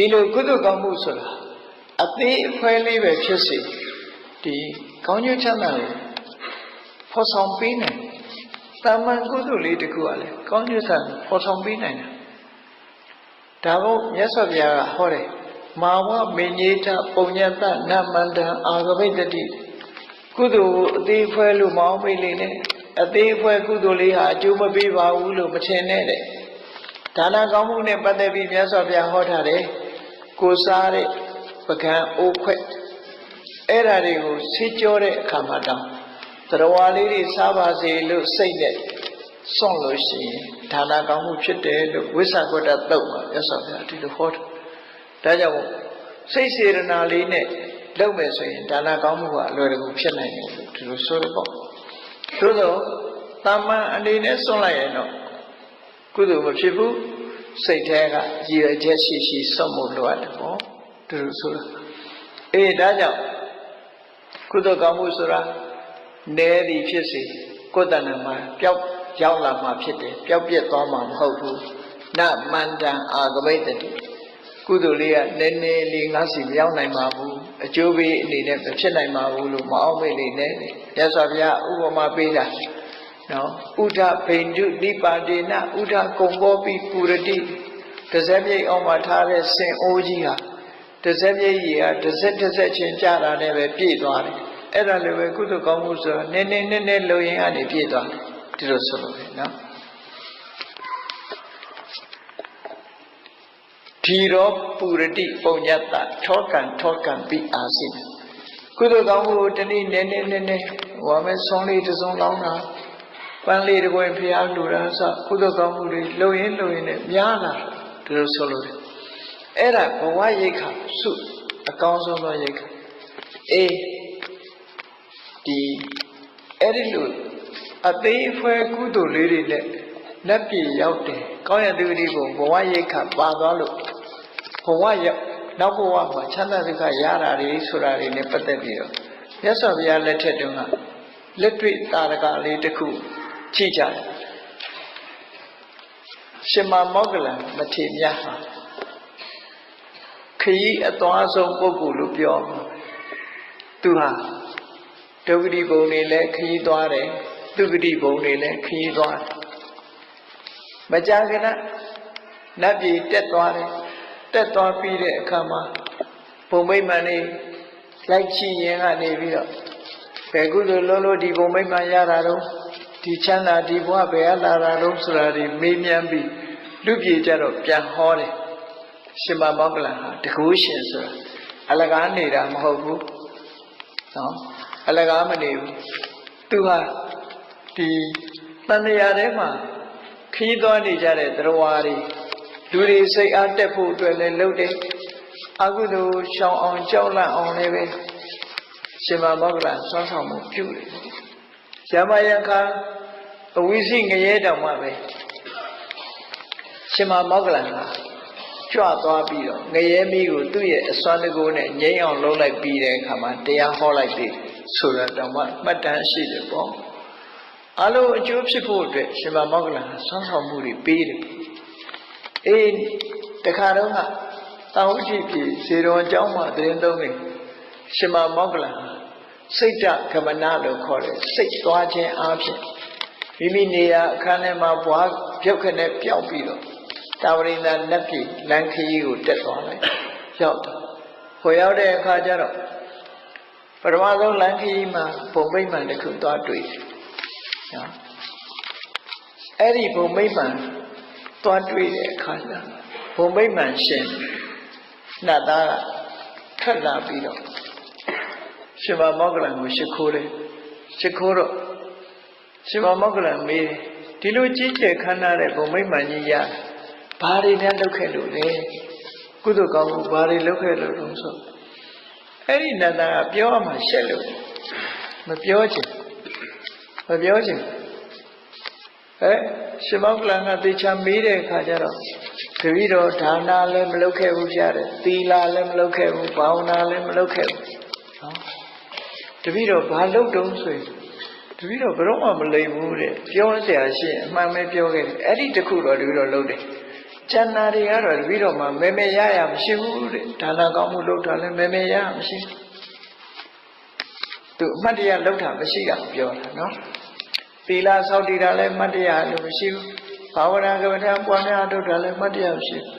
ဒီလိုကုသိုလ်ကောင်းမှုဆိုတာအသေးအဖွဲလေးပဲဖြစ်စေဒီကောင်းကျိုးချမ်းသာကိုဖော်ဆောင်ပေးနိုင်တာမန်ကုသိုလ်လေးတစ်ခုကလည်းကောင်းကျိုးချမ်းသာဖော်ဆောင်ပေးနိုင်တာဒါမို့မြတ်စွာဘုရားကဟောတယ်မာဝမေညေတပုံညတနမန္တံအာဂမိတ္တိကုသိုလ်ကိုအသေးအဖွဲလို့မအောင်မေ့လေနဲ့အသေးအဖွဲကုသိုလ်လေးဟာအကျိုးမပေးပါဘူးလို့မထင်နဲ့တဲ့ဒါနကောင်းမှုနဲ့ပတ်သက်ပြီးမြတ်စွာဘုရားဟောထားတယ် ကိုစားတဲ့ပကံအိုးခွက်အဲ့ဓာတွေကိုဆေးကြောတဲ့အခါမှာတောင်းသရဝါလေးတွေစားပါစေလို့စိတ်နဲ့စွန့်လို့ရှိရင်ဒါနကောင်းမှုဖြစ်တယ်လို့ဝိသကွတ္တတုတ်မှာမြတ်စွာဘုရားဒီလိုဟောတယ်ဒါကြောင့်မို့စိတ်စေရနာလေးနဲ့လုပ်မယ်ဆိုရင်ဒါနကောင်းမှုကအလွယ်တကူဖြစ်နိုင်တယ်လို့ဒီလိုဆိုရပေါ့သို့သောတာမန်အနေနဲ့စွန့်လိုက်ရင်တော့ကုသိုလ်မဖြစ်ဘူး စိတ်ထဲကရည်ရွယ်ချက်ရှိရှိစွန့်မှုလိုအပ်တယ်ပေါ့ဒီလိုဆိုတာအေးဒါကြောင့်ကုသိုလ်ကောင်းမှုဆိုတာနဲသည်ဖြစ်စေကိုယ်တဏ္ဍမှာပျောက်ရောက်လာမှာဖြစ်တယ်ပျောက်ပြက်သွားမှာမဟုတ်ဘူးနမန္တံအာဂမိတ်တတိကုသိုလ်လေးကနည်းနည်းလေးငါစီမရောက်နိုင်ပါဘူးအကျိုးပေးအနေနဲ့မဖြစ်နိုင်ပါဘူးလို့မအောင်မေ့နေနဲ့ရသော်ဗျာဥပမာပေးတာ နော်ဥဒဗိန္ဓုနိပါဒေနဥဒကုံဘောပိပူရတိတစ်စက်ပြိတ်အောင်မှာထားတဲ့စင်အိုးကြီးဟာတစ်စက်ပြိတ်ကြီးဟာတစ်စက်တစ်စက်ချင်းကြတာနဲ့ပဲပြည့်သွားတယ်အဲ့ဒါလည်းပဲကုသိုလ်ကောင်းမှုဆိုတာနည်းနည်းနည်းနည်းလုံရင်ကနေပြည့်သွားတယ်ဒီလိုဆိုလို့ပဲနော်ဒီရောပူရတိပုံညတ္တထောကံထောကံပိအာစိကုသိုလ်ကောင်းမှုကိုတနည်းနည်းနည်းနည်းနည်းဟိုမဲ့ဆုံးလေးတစ်စုံလောင်းတာ ပန်းလေးတစ်ခွင်ဖျားလူတာစကုသိုလ်ကောင်းမှုတွေလုံရင်လုံရင်နဲ့များလာဒီလိုဆိုလို့တယ်အဲ့ဒါဘဝရိတ်ခါစုအကောင်းဆုံးသောရိတ်ခါအေးဒီအဲ့ဒီလိုအသေးအဖွဲကုသိုလ်လေးတွေနဲ့လက်ပြရောက်တယ်ကောင်းရသူတိကိုဘဝရိတ်ခါပါသွားလို့ဘဝရောက်နောက်ဘဝမှာချမ်းသာဒုက္ခရတာတွေဆိုတာတွေနဲ့ပတ်သက်ပြီးတော့မြတ်စွာဘုရားလက်ထက်တုန်းကလက်တွေ့တာရကလေးတစ်ခု ကြည့်ကြတယ်ရှင်မမောဂလံမထေမြတ်ဟာခရီးအသွားဆုံးပုဂ္ဂိုလ်လို့ပြောမှာသူဟာဒုက္ခတိဘုံတွေလည်းခရီးသွားတယ်ဒုက္ခတိဘုံတွေလည်းခရီးသွားတယ်မကြာခဏနတ်ပြည်တက်သွားတယ်တက်သွားပြီးတဲ့အခါမှာဘုံမိမ့်မှန်နေလိုက်ချီရင်ကနေပြီးတော့ဘယ်ကုသိုလ်လုံးလို့ဒီဘုံမိမ့်မှန်ရတာတော့ ဒီချမ်းသာဒီဘဝဘယ်အလာတာတော့ဆိုတာဒီမေးမြန်းပြီးလူပြေကြတော့ပြန်ဟောတယ်ရှင်မမောကလန်ဟာတကူရှင်ဆိုတာအလကားနေတာမဟုတ်ဘူးနော်အလကားမနေဘူးသူဟာဒီတန်တရားထဲမှာခီးသွားနေကြတဲ့သရဝါတွေလူတွေစိတ်အားတက်ဖို့အတွက်လည်းလုပ်တယ်အကုသိုလ်ရှောင်အောင်ကြောက်လန့်အောင်လည်းပဲရှင်မမောကလန်ဆွမ်းဆောင်မှုပြုတယ်ရမယခာ အဝိသိငရဲတောင်မှပဲရှင်မမောကလန်ကကြွသွားပြီးတော့ငရဲမီးကိုသူ့ရဲ့အစွမ်းတကူနဲ့ငြိမ်းအောင်လုပ်လိုက်ပြီးတဲ့အခါမှာတရားဟောလိုက်ပြီဆိုတော့တောင်မှမှတ်တမ်းရှိတယ်ပေါ့အလုံးအကျိုးဖြစ်ဖို့အတွက်ရှင်မမောကလန်ကဆွမ်းဆောင်မှုတွေပေးတယ်အေးတခါတော့ကတောင်ဥရှိပြည်ဇေတော်အကြောင်းမှာတရင်သုံးနေရှင်မမောကလန်စိတ်တကမနာလို့ခေါ်တယ်စိတ်သွားခြင်းအပြင် မိမိနေရာအခန်းထဲမှာဘွားပြုတ်ခနဲ့ပျောက်ပြီးတော့တာဝရိန္ဒနတ်ပြည်လမ်းခရီးကိုတက်သွားလိုက်ရောက်တော့ဟိုရောက်တဲ့အခါကျတော့ပထမဆုံးလမ်းခရီးမှာဘုံမိမ့်မှန်တစ်ခုသွားတွေ့တယ်နော်အဲ့ဒီဘုံမိမ့်မှန်သွားတွေ့တဲ့အခါကျဘုံမိမ့်မှန်ရှင်နတ်သားကထွက်လာပြီးတော့ရှင်မမောကလန်ကိုရှ िख ိုးတယ်ရှ िख ိုးတော့ ရှင်မမောကလန်မေးဒီလိုကြီးကျယ်ခမ်းနားတဲ့ဘုံမိမ့်မှန်ကြီးရဘာတွေများလုပ်ခဲ့လို့လဲကုသိုလ်ကောင်းမှုဘာတွေလုပ်ခဲ့လို့လဲဆိုအဲ့ဒီနတ်သားကပြောမှရှက်လို့မပြောချင်မပြောချင်အဲရှင်မောကလန်ကသေချာမေးတဲ့အခါကျတော့တပည့်တော်ဒါနာလည်းမလုပ်ခဲ့ဘူးကြားတယ်သီလာလည်းမလုပ်ခဲ့ဘူးဘာဝနာလည်းမလုပ်ခဲ့ဘူးနော်တပည့်တော်ဘာလုပ်တုံးဆိုရင် တပည့်တော်ဘယ်တော့မှမလိမ်ဘူးတဲ့ပြောစရာရှိရင်အမှန်ပဲပြောခဲ့တယ်အဲ့ဒီတခုတော့တပည့်တော်လုပ်တယ်ကျန်တာတွေကတော့တပည့်တော်မှမဲမဲရရမရှိဘူးတဲ့ဒါနကောင်းမှုလုပ်တာလည်းမဲမဲရရမရှိဘူးသူအမှတ်တရလုပ်တာမရှိတာပြောတာနော်သီလဆောက်တည်တာလည်းအမှတ်တရလို့မရှိဘူးဘာဝနာကမ္မထာပွားများလုပ်တာလည်းအမှတ်တရမရှိဘူး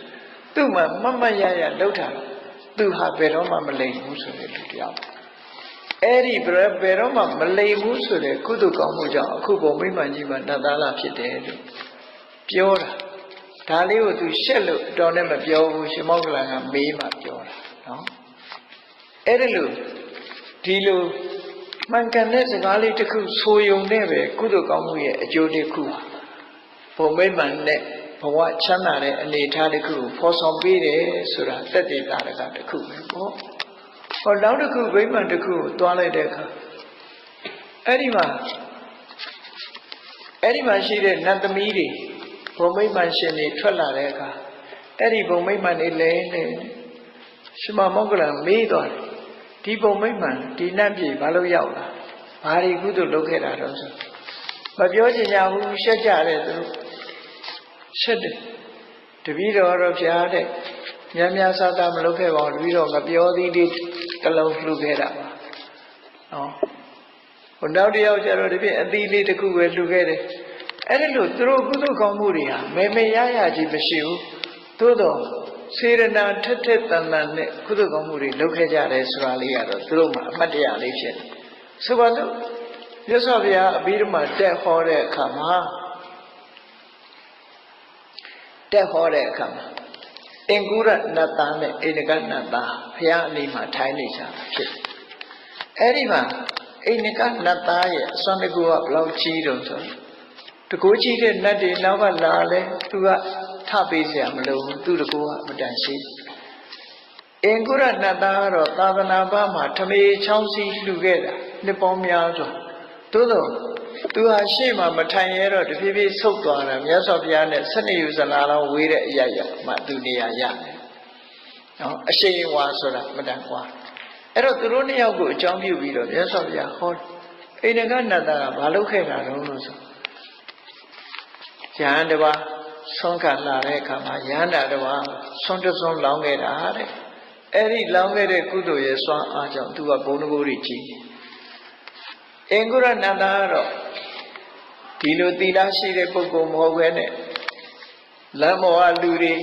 သူ့မှာမတ်မတ်ရရလုပ်တာသူဟာဘယ်တော့မှမလိမ်ဘူးဆိုတဲ့လူတရားပါ အဲ့ဒီဘယ်ဘယ်တော့မှမလိမ်ဘူးဆိုတဲ့ကုသကောင်းမှုကြောင့်အခုပုံမိမှန်ကြီးမှာနတ်သားလာဖြစ်တယ်လို့ပြောတာဒါလေးကိုသူရှက်လို့တော်နဲ့မပြောဘူးရှင်မောက္ကလန်ကမေးမှပြောတာနော်အဲ့ဒီလိုဒီလိုမှန်ကန်တဲ့စကားလေးတစ်ခုဆိုယုံနဲ့ပဲကုသကောင်းမှုရဲ့အကျိုးတစ်ခုပုံမိမှန်နဲ့ဘဝချမ်းသာတဲ့အနေအထားတစ်ခုကိုဖော်ဆောင်ပေးတယ်ဆိုတာတက်တည်တာတကတစ်ခုပဲပေါ့ ဟောနောက်တစ်ခုဗိမာန်တစ်ခုကိုတွားလိုက်တဲ့အခါအဲ့ဒီမှာအဲ့ဒီမှာရှိတဲ့နတ်သမီးတွေဘုံမိမ့်မှန်ရှင်တွေထွက်လာတဲ့အခါအဲ့ဒီဘုံမိမ့်မှန်တွေလဲနေရှင်မမောက္ကလံမေးသွားတယ်ဒီဘုံမိမ့်မှန်ဒီနတ်ပြည်ဘာလို့ရောက်လာဘာတွေကုသိုလ်လုပ်ခဲ့တာတော့ဆိုမပြောချင်ကြဘူးရှက်ကြတယ်သူတို့ရှက်တယ်တပည့်တော်တော့ဖျားတဲ့များများစားတာမလုပ်ခဲ့ပါဘူးတပည့်တော်မပြောသေးသေး တစ်လုံးလှူခဲ့တာပါနော်ဟိုနောက်တစ်ယောက်ကျတော့ဒီပြင်အသီးလေးတစ်ခုပဲလှူခဲ့တယ်အဲ့ဒါလို့သူတို့ကုသကောင်းမှုတွေဟာမေမေရရကြီးမရှိဘူးသို့တော့စေရနာထက်ထက်တန်တန်နဲ့ကုသကောင်းမှုတွေလုပ်ခဲ့ကြတယ်ဆိုတာလေးကတော့သူတို့မှာအမှတ်တရလေးဖြစ်တယ်ဆိုပါတော့ရသော်ဗျာအဘိဓမ္မာတက်ဟောတဲ့အခါမှာတက်ဟောတဲ့အခါမှာ အင်္ဂုရနတ်သားနဲ့အိန္ဒကနတ်သားဘုရားအမိမှာထိုင်နေကြဖြစ်အဲ့ဒီမှာအိန္ဒကနတ်သားရဲ့အစွမ်းတကူကဘလောက်ကြီးတုံးဆိုတကူကြီးတဲ့နတ်တွေနောက်ကလာလဲသူကထပေးစရာမလိုဘူးသူတကူကအတန်ရှိအင်္ဂုရနတ်သားကတော့သာသနာ့ဘာမှာထမေချောင်းစီလှူခဲ့တာနှစ်ပေါင်းများစွာသို့သော သူဟာရှေ့မှာမထိုင်ရတော့တဖြည်းဖြည်းဆုတ်သွားတာမြတ်စွာဘုရားနဲ့ဆက်နေယူဇလာတော်ဝေးတဲ့အရာရောက်မှသူနေရာရတယ်နော်အရှိန်ဝါဆိုတာမတန်ကွာအဲ့တော့သူတို့နှစ်ယောက်ကိုအကြောင်းပြုပြီးတော့မြတ်စွာဘုရားဟောအိန္ဒကနတ်သားကဘာလုပ်ခဲ့တာတော့လို့ဆိုယဟန်တပါဆွမ်းခံလာတဲ့အခါမှာယဟန္တာတပါဆွမ်းတဆွမ်းလောင်းခဲ့တာတဲ့အဲ့ဒီလောင်းခဲ့တဲ့ကုသိုလ်ရဲ့စွမ်းအားကြောင့်သူကဘုံတကိုးကြီးကြီးအင်္ဂုရနန္ဒာကတော့ ဒီလိုသီလရှိတဲ့ပုဂ္ဂိုလ်မဟုတ်ဘဲနဲ့လမ်းမော်ကလူတွေ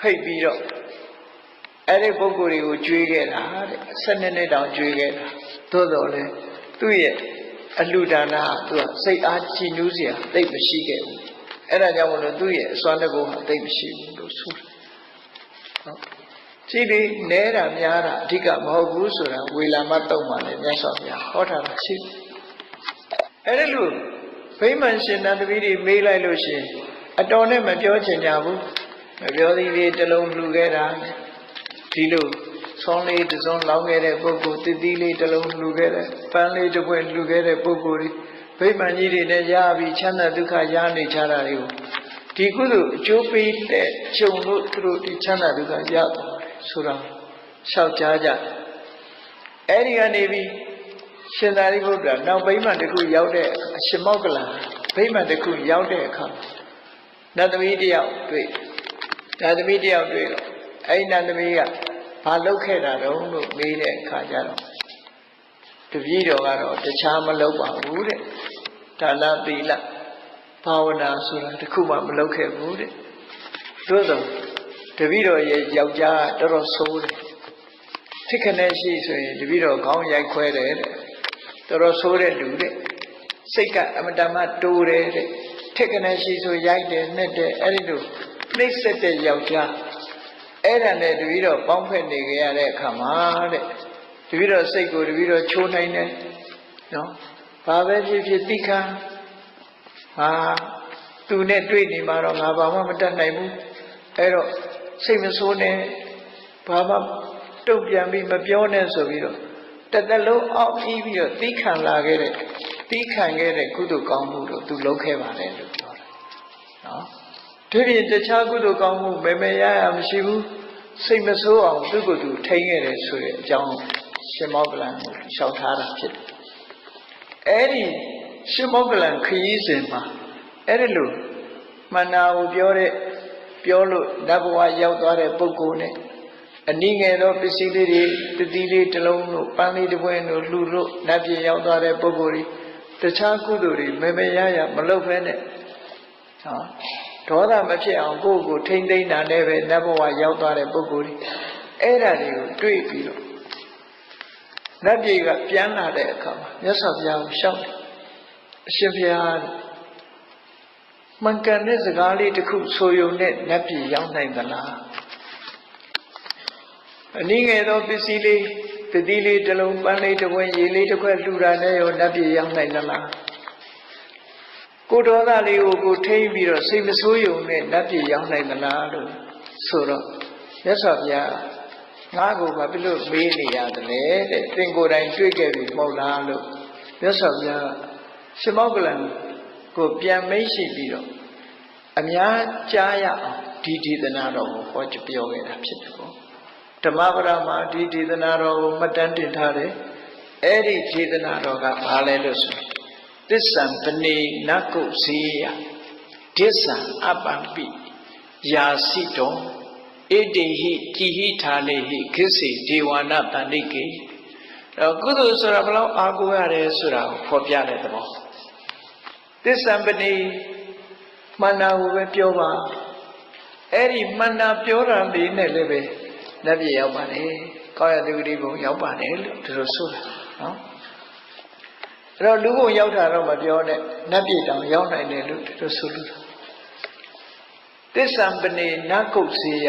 ဖိတ်ပြီးတော့အဲ့ဒီပုဂ္ဂိုလ်တွေကိုကြွေးခဲ့တာတဲ့၁၂နှစ်တောင်ကြွေးခဲ့တာသို့တော်လည်းသူ့ရဲ့အလှဒါနဟာသူကစိတ်အားချီနူးစရာသိပ်မရှိခဲ့ဘူးအဲ့ဒါကြောင့်မလို့သူ့ရဲ့အစွမ်းတကုဟာသိပ်မရှိဘူးလို့ဆိုတယ်ဟုတ်ကြည့်ဒီနဲတာများတာအဓိကမဟုတ်ဘူးဆိုတာဝေလာမတုံမှလည်းမြတ်စွာဘုရားဟောထားတာရှိတယ်အဲ့ဒီလို ဗိမာန်ရှင်နတ်သမီးတွေမေးလိုက်လို့ရှိရင်အတော်နဲ့မပြောချင်ကြဘူးမပြောသေးသေးတလုံးလှူခဲ့တာဒီလိုဆောင်းလေးတစ်စုံလောင်းခဲ့တဲ့ပုဂ္ဂိုလ်တည်တည်လေးတစ်လုံးလှူခဲ့တဲ့ပန်းလေးတစ်ပွင့်လှူခဲ့တဲ့ပုဂ္ဂိုလ်တွေဗိမာန်ကြီးတွေနဲ့ရပြီးချမ်းသာဒုက္ခရနေကြတာတွေကိုဒီကုသိုလ်အကျိုးပေးတဲ့ခြုံလို့သူတို့ဒီချမ်းသာဒုက္ခရသွားတယ်ဆိုတာလျှောက်ကြားကြအဲ့ဒီကနေပြီး ရှင်သာရိပုတ္တရာနောက်ဗိမာန်တစ်ခုရောက်တဲ့အရှင်မောက္ကလံဗိမာန်တစ်ခုရောက်တဲ့အခါနတ်သမီးတယောက်တွေ့နတ်သမီးတယောက်တွေ့တော့အဲ့ဒီနတ်သမီးကဘာလုပ်ခဲ့တာတုံးလို့မေးတဲ့အခါကျတော့တပည့်တော်ကတော့တခြားမလုပ်ပါဘူးတဲ့ဒါနသီလဘာဝနာဆိုတာတစ်ခုမှမလုပ်ခဲ့ဘူးတဲ့သို့သောတပည့်တော်ရဲ့ယောက်ျားတော်တော်ဆိုးတယ်ထိခနဲ့ရှိဆိုရင်တပည့်တော်ခေါင်းရိုက်ခွဲတယ်တဲ့ တော်တော်ဆိုးတဲ့လူတဲ့စိတ်ကအမတမတိုးတယ်တဲ့ထိခနဲ့ရှိဆိုရိုက်တယ်နဲ့တဲ့အဲ့ဒီလိုနှိမ့်ဆက်တဲ့ယောက်ျားအဲ့ဒါနဲ့တပည့်တော်ပေါင်းဖက်နေကြရတဲ့အခါမှာတဲ့တပည့်တော်စိတ်ကိုတပည့်တော်ချိုးနိုင်တယ်နော်ဘာပဲဖြစ်ဖြစ်သိခံဟာသူနဲ့တွေ့နေမှာတော့ငါဘာမှမတတ်နိုင်ဘူးအဲ့တော့စိတ်မဆိုးနဲ့ဘာမှတုံ့ပြန်ပြီးမပြောနဲ့ဆိုပြီးတော့ တသက်လုံးအောက်ပြီးပြီးတော့သီးခံလာခဲ့တဲ့သီးခံခဲ့တဲ့ကုသိုလ်ကောင်းမှုတို့သူလုပ်ခဲ့ပါတယ်လို့ပြောတာနော်ဒီပြင်တခြားကုသိုလ်ကောင်းမှုမမေရရမရှိဘူးစိတ်မဆိုးအောင်သူ့ကိုယ်သူထိန်းခဲ့တယ်ဆိုတဲ့အကြောင်းရှင်မောကလန်ကိုလျှောက်ထားတာဖြစ်တယ်အဲ့ဒီရှင်မောကလန်ခရီးစဉ်မှာအဲ့ဒီလိုမန္နာကိုပြောတဲ့ပြောလို့နတ်ဘဝရောက်သွားတဲ့ပုဂ္ဂိုလ်နဲ့ အနည်းငယ်သောပစ္စည်းလေးတွေတတိလေးတစ်လုံးတို့ပန်းလေးတစ်ပွင့်တို့လှူလို့နတ်ပြည်ရောက်သွားတဲ့ပုဂ္ဂိုလ်တွေတခြားကုသိုလ်တွေမမရရမလုပ်ဖဲနဲ့ဟောဒေါသမဖြစ်အောင်ကိုယ့်ကိုယ်ထိမ့်သိမ့်တာနဲ့ပဲနတ်ဘဝရောက်သွားတဲ့ပုဂ္ဂိုလ်တွေအဲ့ဒါတွေကိုတွေ့ပြီးတော့နတ်ပြည်ကပြန်လာတဲ့အခါမှာမြတ်စွာဘုရားကိုရှောက်တယ်အရှင်ဘုရားတဲ့မှန်ကန်တဲ့စကားလေးတစ်ခုဆိုယုံနဲ့နတ်ပြည်ရောက်နိုင်သလား အနည်းငယ်သောပစ္စည်းလေးတတိလေးတစ်လုံးပန်းလေးတစ်ပွင့်ရေလေးတစ်ခွက်လှူတာနဲ့ရောနတ်ပြည်ရောက်နိုင်သလားကိုဒေါသလေးကိုကိုထိမ့်ပြီးတော့စိတ်မဆိုးယုံနဲ့နတ်ပြည်ရောက်နိုင်သလားလို့ဆိုတော့မြတ်စွာဘုရားငါ့ကိုဘာဖြစ်လို့မေးနေရတယ်လဲတဲ့သင်ကိုယ်တိုင်တွေ့ခဲ့ပြီမဟုတ်လားလို့မြတ်စွာဘုရားရှင်မောကလန်ကိုပြန်မိတ်ရှိပြီးတော့အများကြားရအောင်ဒီဒေသနာတော်ကိုဟောပြောခဲ့တာဖြစ်တယ်ပေါ့ ဓမ္မပဒမှာဒီဒေသနာတော်ကိုမှတ်တမ်းတင်ထားတယ်အဲ့ဒီဒေသနာတော်ကဘာလဲလို့ဆိုရင်သစ္ဆံပနေနကုဇေယဒစ္ဆံအပံပိယာစီတောဣတိဟိကိဟိဌာနေဟိခိစေဒေဝနာတန္တိကေတော့ကုသိုလ်ဆိုတာဘယ်လောက်အားကိုးရတယ်ဆိုတာကိုဖော်ပြတဲ့သဘောသစ္ဆံပနေမှန်တာကိုပဲပြောပါအဲ့ဒီမှန်တာပြောတာလေးနဲ့လည်းပဲ လက်ပြရောက်ပါတယ်ကောင်းရသူဂတိဘုံရောက်ပါတယ်လို့သူတို့ဆိုတာနော်အဲ့တော့လူဘုံရောက်တာတော့မပြောနဲ့နတ်ပြည်တောင်ရောက်နိုင်တယ်လို့သူတို့ဆိုလို့သစ္ဆံပနေနကုတ်စေယ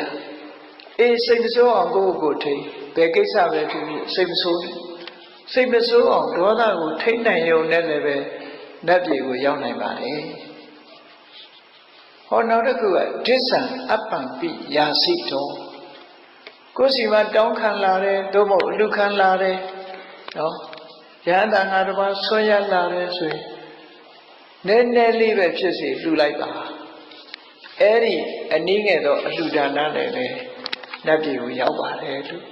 အေးစိတ်မဆိုးအောင်ကိုယ့်ကိုယ်ထိန်ဘယ်ကိစ္စပဲဖြစ်ဖြစ်စိတ်မဆိုးစိတ်မဆိုးအောင်ဒေါသကိုထိန်နိုင်ရုံနဲ့လည်းပဲနတ်ပြည်ကိုရောက်နိုင်ပါတယ်ဟောနောက်တစ်ခုကဒစ္ဆံအပ္ပံပိယာစိတော ကိုယ်စီမှာတောင်းခံလာတယ်သို့မဟုတ်အလူခံလာတယ်နော်ယဟန်တန်ဃာတစ်ပါးဆွဲရလာတယ်ဆိုရင်နည်းနည်းလေးပဲဖြစ်စီလှူလိုက်ပါအဲ့ဒီအနည်းငယ်သောအလှူဒါနနဲ့လည်းနတ်ပြည်ကိုရောက်ပါတယ်လို့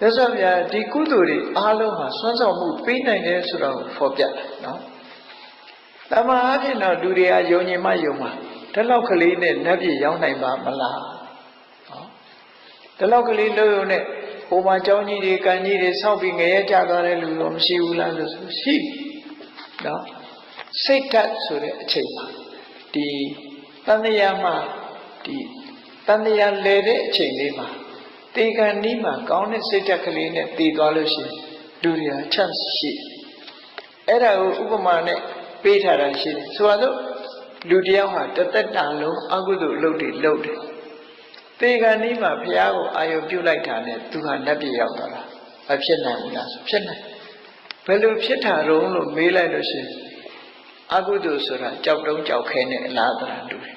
သစ္စာပြဒီကုသိုလ်တွေအားလုံးဟာစွမ်းဆောင်မှုပေးနိုင်တယ်ဆိုတော့ဖော်ပြတယ်နော်တမန်အဖြစ်တော့လူတွေကယုံကြည်မှယုံမှာဒီလောက်ကလေးနဲ့နတ်ပြည်ရောက်နိုင်ပါမလားနော် ဒီလောက်ကလေးလို့ရုံနဲ့ဟိုမှာကြောင်းကြီးတွေကံကြီးတွေဆောက်ပြီးငရဲကြသွားတဲ့လူတော့မရှိဘူးလားလို့ဆိုရှိနော်စိတ်ဓာတ်ဆိုတဲ့အချိန်မှာဒီတန်တရားမှာဒီတန်တရားလဲတဲ့အချိန်လေးမှာတေကံနီးမှာကောင်းတဲ့စိတ်ဓာတ်ကလေးနဲ့တည်သွားလို့ရှိရင်လူတွေက chance ရှိအဲ့ဒါကိုဥပမာနဲ့ပေးထားတာရှိတယ်ဆိုတော့လူတယောက်ဟာတသက်တာလုံးအကုသိုလ်အလုပ်တွေလုပ်တယ် တေကံနီးမှာဘုရားကိုအာယုပြုလိုက်တာနဲ့သူဟာနတ်ပြည်ရောက်သွားတာမဖြစ်နိုင်ဘူးလားဆိုဖြစ်နိုင်ဘယ်လိုဖြစ်တာတုံးလို့မေးလိုက်လို့ရှိရင်အကုသိုလ်ဆိုတာကြောက်တုံးကြောက်ခဲနဲ့အလားတရာတူတယ်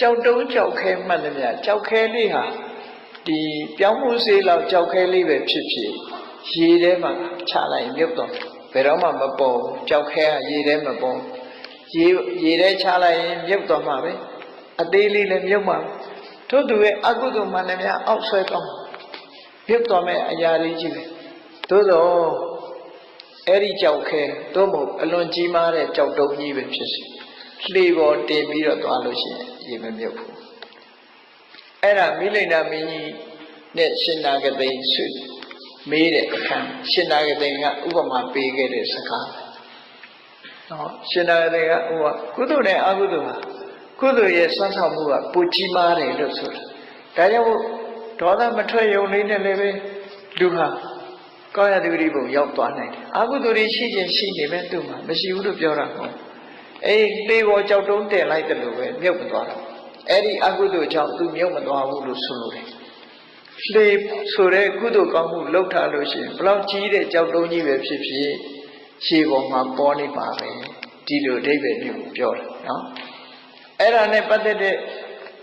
ကြောက်တုံးကြောက်ခဲမှတ်တယ်မြတ်ကြောက်ခဲလေးဟာဒီပြောင်းမှုစေးလောက်ကြောက်ခဲလေးပဲဖြစ်ဖြစ်ရေထဲမှာချလိုက်မြုပ်တော့ဘယ်တော့မှမပေါ်ကြောက်ခဲကရေထဲမပေါ်ရေရေထဲချလိုက်ရင်မြုပ်တော့မှာပဲအသေးလေးလည်းမြုပ်မှာ ထို့သူရဲ့အကုသိုလ်မှန်တယ်များအောက်ဆွဲကောင်းမြုပ်တော့မဲ့အရာလေးကြီးပဲသို့တော့အဲ့ဒီကြောက်ခဲသို့မဟုတ်အလွန်ကြီးမားတဲ့ကြောက်တုံးကြီးပဲဖြစ်စီလှေပေါ်တင်ပြီးတော့သွားလို့ရှိရင်ရေမမြုပ်ဘူးအဲ့ဒါမိလိန်နာမင်းကြီးနဲ့ရှင်နာကသိန်းဆွေမေးတဲ့အခါရှင်နာကသိန်းကဥပမာပေးခဲ့တဲ့စကားနော်ရှင်နာကသိန်းကဟိုကကုသိုလ်နဲ့အကုသိုလ်ဟာ ကုသိုလ်ရဲ့ဆွမ်းဆောင်မှုကပူကြီးမားတယ်လို့ဆိုတာဒါကြောင့်ဒေါသမထွက်ယုံလေးနဲ့လည်းပဲလူဟာကောင်းရတဲ့ဂရိဘုံရောက်သွားနိုင်တယ်အကုသိုလ်တွေရှိခြင်းရှိနေပဲသူ့မှာမရှိဘူးလို့ပြောတာမဟုတ်အေးလေပေါ်ကြောက်တုံးတင်လိုက်တယ်လို့ပဲမြုပ်မသွားတော့အဲ့ဒီအကုသိုလ်ကြောင့်သူမြုပ်မသွားဘူးလို့ဆိုလိုတယ်လှေဆိုတဲ့ကုသိုလ်ကောင်းမှုလှုပ်ထားလို့ရှိရင်ဘလောက်ကြီးတဲ့ကြောက်တုံးကြီးပဲဖြစ်ဖြစ်ရှေးပေါ်မှာပေါ်နေပါပဲဒီလိုအဓိပ္ပာယ်မျိုးပြောတာနော် အဲ့ဒါနဲ့ပတ်သက်တဲ့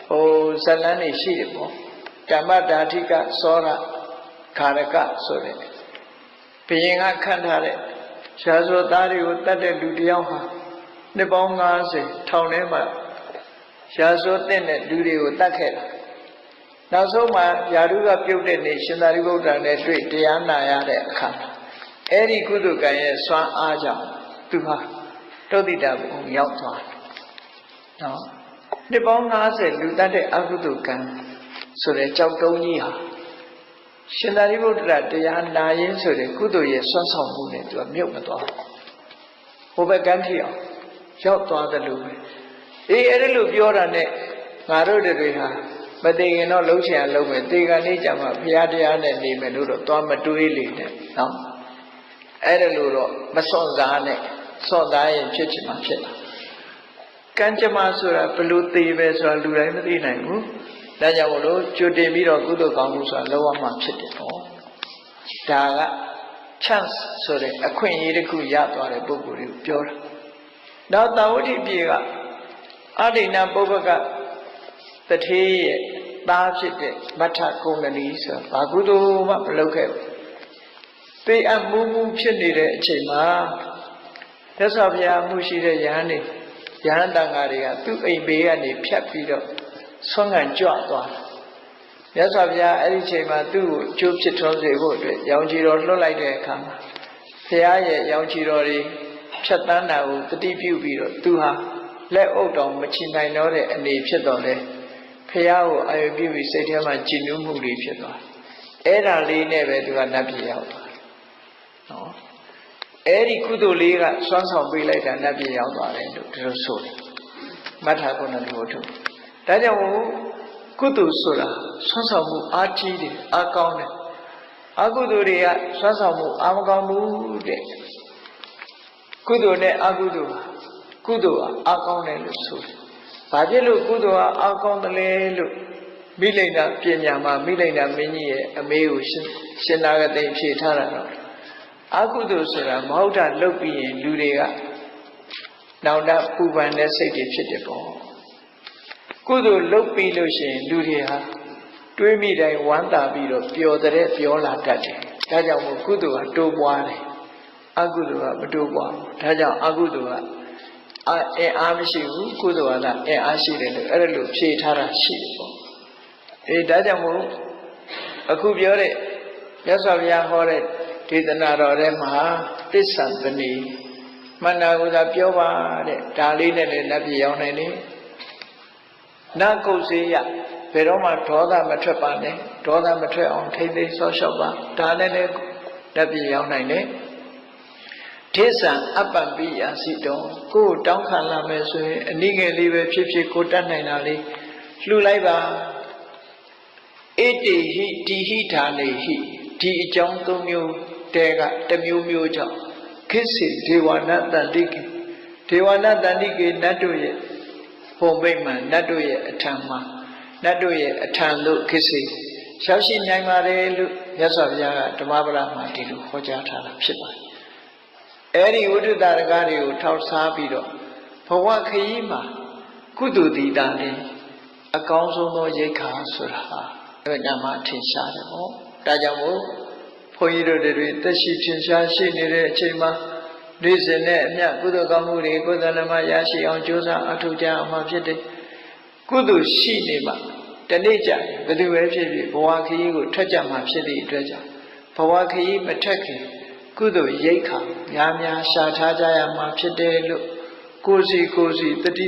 ဟိုဇလန်းတွေရှိတယ်ပေါ့ကမ္မဓာတိကသောရခါရကဆိုတဲ့ဘုရင်ကခန့်ထားတဲ့ရှားစောသားတွေကိုတတ်တဲ့လူတယောက်ဟာနှစ်ပေါင်း90ထောင်ထဲမှာရှားစောတဲ့လူတွေကိုတတ်ခဲ့တာနောက်ဆုံးမှာယာရုကပြုတ်တဲ့နေ့ရှင်သာရိပုတ္တရာနဲ့တွေ့တရားနာရတဲ့အခါအဲ့ဒီကုသကံရဲ့စွမ်းအားကြောင့်သူဟာတုတ်တိတာဘုံရောက်သွားတယ် နော်နှစ်ပေါင်း90လူတတ်တဲ့အကုသိုလ်ကံဆိုတဲ့ကြောက်တုံးကြီးဟာရှင်သာရိပုတ္တရာတရားနာရင်းဆိုတဲ့ကုသိုလ်ရဲ့ဆွမ်းဆောင်မှုနဲ့သူကမြုပ်မသွားဘူးဟိုဘက်ကန်းထီအောင်ရောက်သွားတယ်လို့ပဲအေးအဲ့ဒါလို့ပြောတာနဲ့ငါတို့တွေဟာမသိရင်တော့လှုပ်ချင်အောင်လုပ်မယ်တေကန်လေးကြမှာဘုရားတရားနဲ့နေမယ်လို့တော့သွားမတွေးလေနဲ့နော်အဲ့ဒါလို့တော့မစွန့်စားနဲ့စွန့်သားရင်ဖြစ်ချင်မှဖြစ်တာ ကံကြမ္မာဆိုတာဘယ်လိုသိပဲဆိုတာလူတိုင်းမသိနိုင်ဘူးဒါကြောင့်မလို့ကြိုတင်ပြီးတော့ကုသိုလ်ကောင်းမှုဆိုတာလောက်ရမှဖြစ်တယ်ပေါ့ဒါက chance ဆိုတဲ့အခွင့်အရေးတစ်ခုရသွားတဲ့ပုဂ္ဂိုလ်တွေကိုပြောတာနောက်တာဝတိပြေကအဒိဏပုပ္ပကတထေးရဲ့သားဖြစ်တဲ့မထကုဏလီဆိုတာဘာကုသိုလ်မှမလုပ်ခဲ့ဘူးပေအပ်မှုမှုဖြစ်နေတဲ့အချိန်မှာသက်စွာဘုရားမှုရှိတဲ့ယဟန်နေ ယဟန်တန်ဃာတွေကသူ့အိမ်ဘေးကနေဖြတ်ပြီးတော့ဆွမ်းခံကြွသွားတာမြတ်စွာဘုရားအဲ့ဒီချိန်မှာသူ့ကိုအကျိုးဖြစ်ထွန်းစေဖို့အတွက်ရောင်ချီတော်လွှတ်လိုက်တဲ့အခါမှာဘုရားရဲ့ရောင်ချီတော်တွေဖြတ်တန်းတာကိုတတိပြုပြီးတော့သူဟာလက်အုပ်တော်မချီနိုင်တော့တဲ့အနေဖြစ်တော်လဲဘုရားကိုအာရုံပြုပြီးစိတ်ထဲမှာကြည်နူးမှုတွေဖြစ်သွားအဲ့ဒါလေးနဲ့ပဲသူကနတ်ပြည်ရောက်သွားနော် အဲ့ဒီကုသိုလ်လေးကစွမ်းဆောင်ပေးလိုက်တာနတ်ပြည်ရောက်သွားတယ်လို့ဒီလိုဆိုတယ်မထာကုဏလူထုဒါကြောင့်မို့ကုသိုလ်ဆိုတာဆွမ်းဆောင်မှုအားကြီးတယ်အားကောင်းတယ်အကုသိုလ်တွေကဆွမ်းဆောင်မှုအားမကောင်းဘူးတဲ့ကုသိုလ်နဲ့အကုသိုလ်ဟာကုသိုလ်ဟာအားကောင်းတယ်လို့ဆိုတယ်။ဘာဖြစ်လို့ကုသိုလ်ဟာအားကောင်းတယ်လဲလို့မိလိန်နာပညာမှာမိလိန်နာမင်းကြီးရဲ့အမေကိုရှင်ရှင်နာဂသိဖြေထားတာတော့ အကုသိုလ်ဆိုတာမဟုတ်တာလုပ်ပြီးရင်လူတွေကနောင်တပူပန်တဲ့စိတ်တွေဖြစ်တယ်ပေါ့။ကုသိုလ်လုပ်ပြီးလို့ရှိရင်လူတွေဟာတွေးမိတိုင်းဝမ်းသာပြီးတော့ပျော်တဲ့ပျော်လာတတ်တယ်။ဒါကြောင့်မို့ကုသိုလ်ကတိုးပွားတယ်။အကုသိုလ်ကမတိုးပွားဘူး။ဒါကြောင့်အကုသိုလ်ကအအင်အားမရှိဘူးကုသိုလ်ကလည်းအင်အားရှိတယ်လို့အဲ့ဒါလို့ဖြေထားတာရှိတယ်ပေါ့။အေးဒါကြောင့်မို့အခုပြောတဲ့မြတ်စွာဘုရားဟောတဲ့ ဒေသနာတော်ထဲမှာတစ္ဆံပဏီမန္နာကုသာပြောပါတဲ့ဒါလေးနဲ့လည်းလက်ပြရောက်နိုင်တယ်။နကုတ်စေယဘယ်တော့မှဒေါသမထွက်ပါနဲ့ဒေါသမထွက်အောင်ထိမ့်သိမ်းဆော့ရှော့ပါဒါနဲ့လည်းလက်ပြရောက်နိုင်တယ်ထေဆံအပ္ပပိယာစီတော်ကိုယ်တောင်းခံလာမယ်ဆိုရင်အနည်းငယ်လေးပဲဖြစ်ဖြစ်ကိုတတ်နိုင်တာလေးလှူလိုက်ပါဣတိဟိတိဟိဌာနေဟိဒီအကြောင်းသုံးမျိုး တဲကတစ်မျိုးမျိုးကြောင့်ခိစေဒေဝနာတန်တိကေဒေဝနာတန်တိကေနတ်တို့ရဲ့ပုံပိတ်မှန်နတ်တို့ရဲ့အထံမှာနတ်တို့ရဲ့အထံလို့ခိစေရောက်ရှိနိုင်ပါတယ်လို့မြတ်စွာဘုရားကဓမ္မပဒမှာဒီလိုဟောကြားထားတာဖြစ်ပါတယ်အဲ့ဒီဝိတုတရကားတွေကိုထောက်စားပြီးတော့ဘဝခရီးမှာကုသိုလ်တည်တာလေးအကောင်းဆုံးသောရိတ်ခါဆိုတာဟာအဲ့ဒါမှထင်ရှားတယ်ပေါ့ဒါကြောင့်မို့ ဘုန်းကြီးတို့တွေတက်ရှိထင်ရှားရှိနေတဲ့အချိန်မှာနေ့စဉ်နဲ့အမျှကုသိုလ်ကောင်းမှုတွေကိုယ်တိုင်မှရရှိအောင်ကြိုးစားအထောက်ကြအောင်မှဖြစ်တယ်ကုသိုလ်ရှိနေမှတနေ့ကျရင်ဘယ်သူပဲဖြစ်ဖြစ်ဘဝခရီးကိုထွက်ကြမှာဖြစ်သည့်အတွက်ကြောင့်ဘဝခရီးမထွက်ခင်ကုသိုလ်ရိတ်ခါများများရှာထားကြရမှာဖြစ်တယ်လို့ကိုယ်စီကိုယ်စီတတိ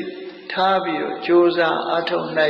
ထားပြီးတော့ကြိုးစားအထောက်နိုင်